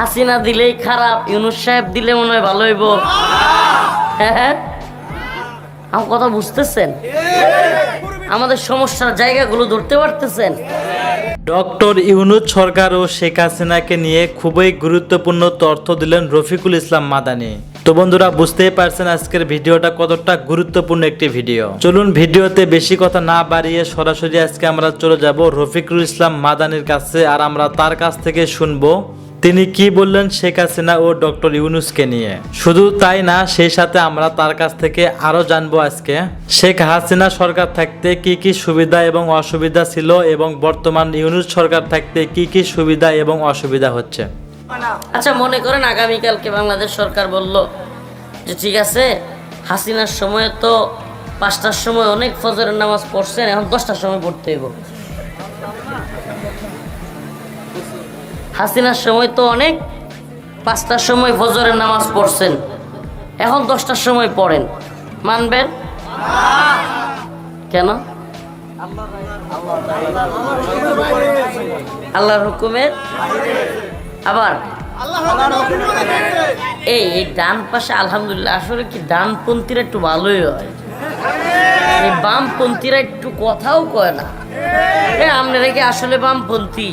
হাসিনা দিলেই খারাপ, ইউনুস সাহেব দিলে মনে হয় ভালো হইব। হ্যাঁ আমার কথা বুঝতেছেন? আমাদের সমস্যার জায়গাগুলো ধরতে পারতেছেন? ডক্টর ইউনুস সরকার ও শেখ হাসিনাকে নিয়ে খুবই গুরুত্বপূর্ণ তথ্য দিলেন রফিকুল ইসলাম মাদানি। তো বন্ধুরা, বুঝতেই পারছেন আজকের ভিডিওটা কতটা গুরুত্বপূর্ণ একটি ভিডিও। চলুন ভিডিওতে বেশি কথা না বাড়িয়ে সরাসরি আজকে আমরা চলে যাব রফিকুল ইসলাম মাদানির কাছে, আর আমরা তার কাছ থেকে শুনব তিনি কি বললেন শেখ হাসিনা ও ডক্টর ইউনুসকে নিয়ে? শুধু তাই না সেই সাথে আমরা তার কাছ থেকে আরও জানব আজকে। শেখ হাসিনা সরকার থাকতে কি কি সুবিধা এবং অসুবিধা ছিল এবং বর্তমান ইউনুস সরকার থাকতে কি কি সুবিধা এবং অসুবিধা হচ্ছে? আচ্ছা মনে করেন আগামীকালকে বাংলাদেশ সরকার বলল যে, ঠিক আছে, হাসিনার সময় তো পাঁচটার সময় অনেক ফজরের নামাজ পড়ছেন, এখন দশটার সময় পড়তে হইব। হাসিনার সময় তো অনেক, পাঁচটার সময় ফজরের নামাজ পড়ছেন। এখন দশটার সময় পড়েন। মানবেন? কেন? আল্লাহর হুকুমের আবার? এই এই ডান পাশে আলহামদুলিল্লাহ, আসলে কি ডানপন্থীরা একটু ভালোই হয়? এই বামপন্থীরা একটু কথাও কয় না। এ আপনারা আসলে বামপন্থী।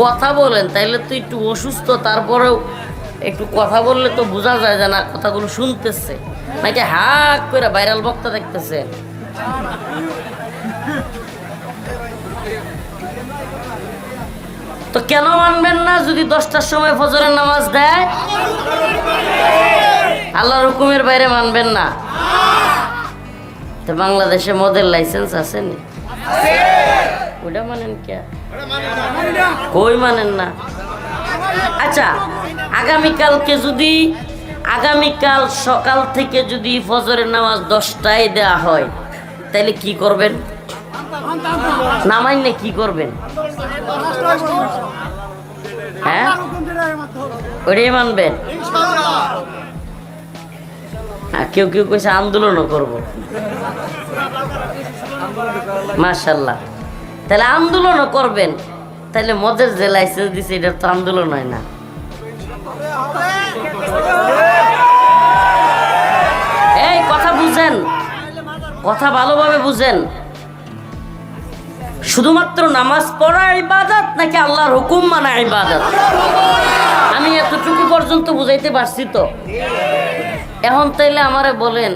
কথা বলেন, তাইলে তো একটু অসুস্থ, তারপরেও একটু কথা বললে তো বোঝা যায় যে না, কথাগুলো শুনতেছে। নাকি হাক করে ভাইরাল বক্তা দেখতেছে? তো কেন মানবেন না যদি দশটার সময় ফজরের নামাজ দেয়? আল্লাহর হুকুমের বাইরে মানবেন না। তো বাংলাদেশে মদের লাইসেন্স আছে নি? ওটা মানেন কে? কই মানেন না? আচ্ছা আগামীকালকে যদি, আগামীকাল সকাল থেকে যদি ফজরের নামাজ দশটায় দেওয়া হয়, তাহলে কি করবেন? নামাইলে কি করবেন? হ্যাঁ? ওটাই মানবেন? আর কেউ কেউ কইছে, আন্দোলনও করব। মাশাল্লাহ। তাহলে আন্দোলনও করবেন। তাহলে মদের যে লাইসেন্স দিছে, এটা তো আন্দোলন হয় না। এই, কথা বুঝেন। কথা ভালোভাবে বুঝেন। শুধুমাত্র নামাজ পড়া ইবাদত নাকি আল্লাহর হুকুম মানা ইবাদত? আমি এতটুকু পর্যন্ত বুঝাইতে পারছি তো। এখন তাইলে আমারে বলেন,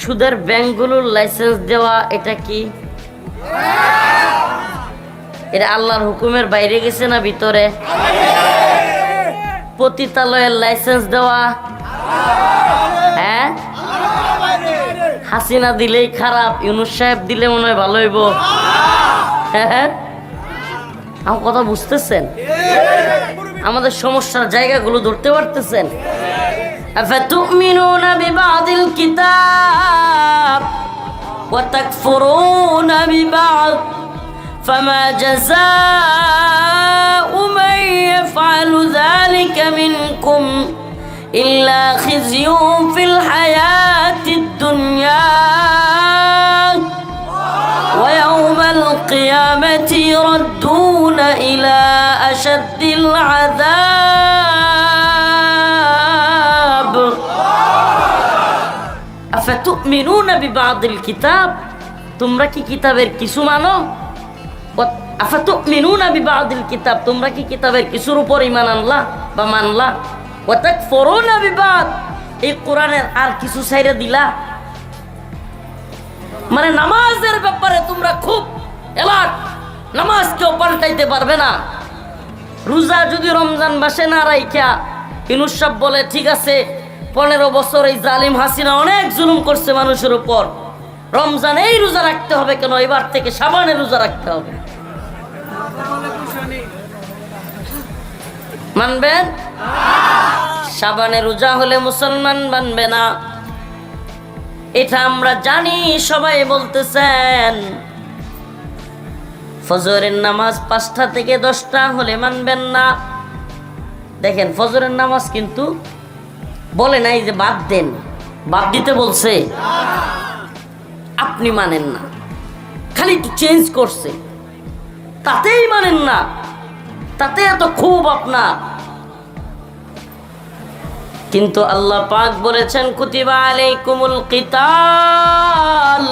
সুদের ব্যাংকগুলোর লাইসেন্স দেওয়া এটা কি? এটা আল্লাহর হুকুমের বাইরে গেছে না ভিতরে পতিতালয়ের লাইসেন্স দেওয়া হ্যাঁ হাসিনা দিলেই খারাপ ইউনুস সাহেব দিলে মনে হয় ভালো হইব হ্যাঁ আমার কথা বুঝতেছেন আমাদের সমস্যার জায়গাগুলো ধরতে পারতেছেন أفتؤمنون ببعض الكتاب وتكفرون ببعض فما جزاء من يفعل ذلك منكم إلا خزي في الحياة الدنيا ويوم القيامة يردون إلى أشد العذاب أفتؤمنون ببعض الكتاب তোমরা কি কিতাবের কিছু মানো আফাতুমিনুনা বিবাদিল কিতাব? তোমরা কি কিতাবের কিছুর উপর ইমান আনলা বা মানলা? ওয়াতাকফুরুনা বিবাদ। এই কোরআনের আর কিছু ছাইরে দিলা? মানে নামাজের ব্যাপারে তোমরা খুব এলাট। নামাজ কেউ পাল্টাইতে পারবে না। রোজা যদি রমজান মাসে না রাইখা ইনুসাব বলে, ঠিক আছে, পনেরো বছর এই জালিম হাসিনা অনেক জুলুম করছে মানুষের উপর। রমজান এই রোজা রাখতে হবে কেন? এবার থেকে সাবানে রোজা রাখতে হবে। মানবেন সাবানে রোজা হলে মুসলমান মানবে না। এটা আমরা জানি, সবাই বলতেছেন। ফজরের নামাজ পাঁচটা থেকে দশটা হলে মানবেন না। দেখেন, ফজরের নামাজ কিন্তু বলে নাই যে বাদ দেন। বাদ দিতে বলছে। আপনি মানেন না। খালি একটু চেঞ্জ করছে। তাতেই মানেন না। তাতে এত খুব আপনার কিন্তু আল্লাহ পাক বলেছেন কুতিবা আলাইকুমুল কিতাল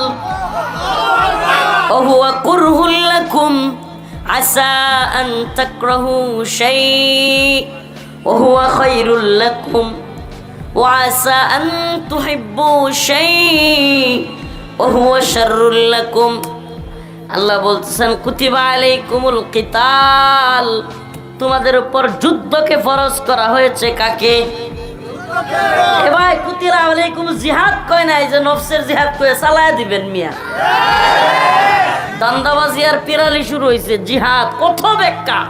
وهو كره لكم عسى أن تكرهوا شيء وهو خير لكم وعسى أن تحبوا شيء وهو شر لكم আল্লাহ বলতেছেন, কুতিবা আলাইকুমুল কিতাল। তোমাদের উপর যুদ্ধকে ফরজ করা হয়েছে কাকে? এ ভাই, কুতিরা আলাইকুম জিহাদ কয় না এই যে নফসের জিহাদ কয়ে চালায় দিবেন মিয়া? দান্দাবাজি আর পিরালি শুরু হয়েছে, জিহাদ কত ব্যাখ্যা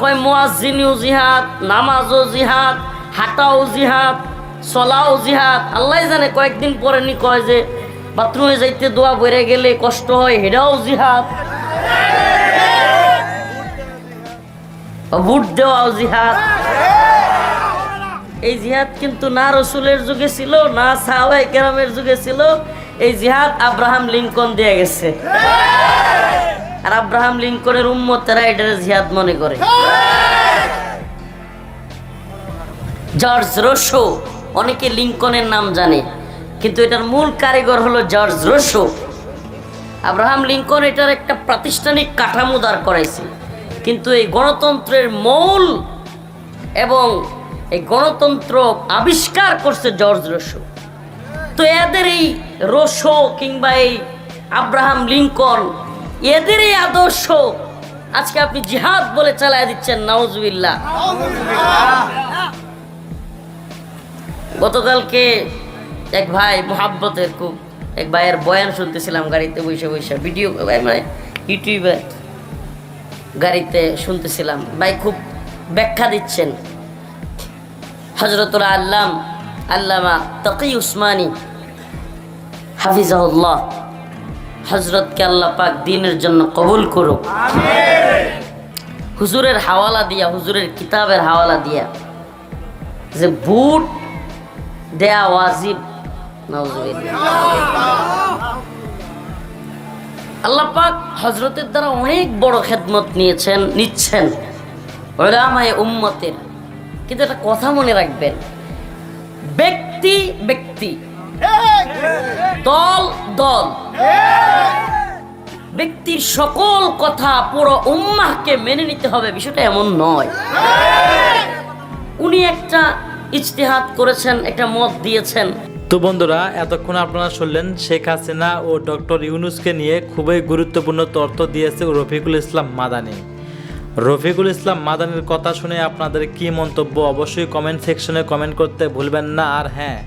কয় মুয়াজ্জিনিও জিহাদ, নামাজও জিহাদ, হাঁটাও জিহাদ, চলাও জিহাদ। আল্লাহ জানে কয়েকদিন পরে নি কয় যে বাথরুমে যাইতে দোয়া বেড়ে গেলে কষ্ট হয় হেটাও জিহাদ। বুট দেওয়াও জিহাদ। এই জিহাদ কিন্তু না রসুলের যুগে ছিল, না সাহাবাই কেরামের যুগে ছিল। এই জিহাদ আব্রাহাম লিঙ্কন দিয়ে গেছে। আর আব্রাহাম লিঙ্কনের উম্মতেরা এটার জিহাদ মনে করে। জর্জ রোশো, অনেকে লিঙ্কনের নাম জানে। কিন্তু এটার মূল কারিগর হলো জর্জ রোশো। আব্রাহাম লিঙ্কন এটার একটা প্রাতিষ্ঠানিক কাঠামো দাঁড় করাইছে। কিন্তু এই গণতন্ত্রের মূল এবং এই গণতন্ত্র আবিষ্কার করছে জর্জ রোশো। তো এদের এই রোশো কিংবা এই আব্রাহাম লিঙ্কন, এদের এই আদর্শ আজকে আপনি জিহাদ বলে চালায় দিচ্ছেন, নাউজুবিল্লাহ। গতকালকে এক ভাই মোহাব্বতের খুব, এক ভাইয়ের বয়ান শুনতেছিলাম গাড়িতে বসে বসে ভিডিও মানে ইউটিউবে গাড়িতে শুনতেছিলাম। ভাই খুব ব্যাখ্যা দিচ্ছেন। হজরতুল আল্লাম, আল্লামা তকি উসমানী, হাফিজাহুল্লাহ হজরতকে আল্লাহ পাক দিনের জন্য কবুল করুক। হুজুরের হাওয়ালা দিয়া, হুজুরের কিতাবের হাওয়ালা দিয়া যে বুট দেয়া ওয়াজিব আল্লাহ পাক হজরতের দ্বারা অনেক বড় খেদমত নিয়েছেন, নিচ্ছেন উম্মতের। কিন্তু একটা কথা মনে রাখবেন, ব্যক্তি ব্যক্তি, দল দল। ব্যক্তির সকল কথা পুরো উম্মাহকে মেনে নিতে হবে, বিষয়টা এমন নয়। উনি একটা ইজতেহাত করেছেন, একটা মত দিয়েছেন তো বন্ধুরা, এতক্ষণ আপনারা শুনলেন শেখ হাসিনা ও ডক্টর ইউনুসকে নিয়ে খুবই গুরুত্বপূর্ণ তথ্য দিয়েছে রফিকুল ইসলাম মাদানি। রফিকুল ইসলাম মাদানির কথা শুনে আপনাদের কি মন্তব্য, অবশ্যই কমেন্ট সেকশনে কমেন্ট করতে ভুলবেন না। আর হ্যাঁ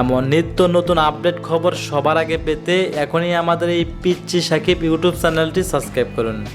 এমন নিত্য নতুন আপডেট খবর সবার আগে পেতে এখনই আমাদের এই পিচ্ছি সাকিব ইউটিউব চ্যানেলটি সাবস্ক্রাইব করুন।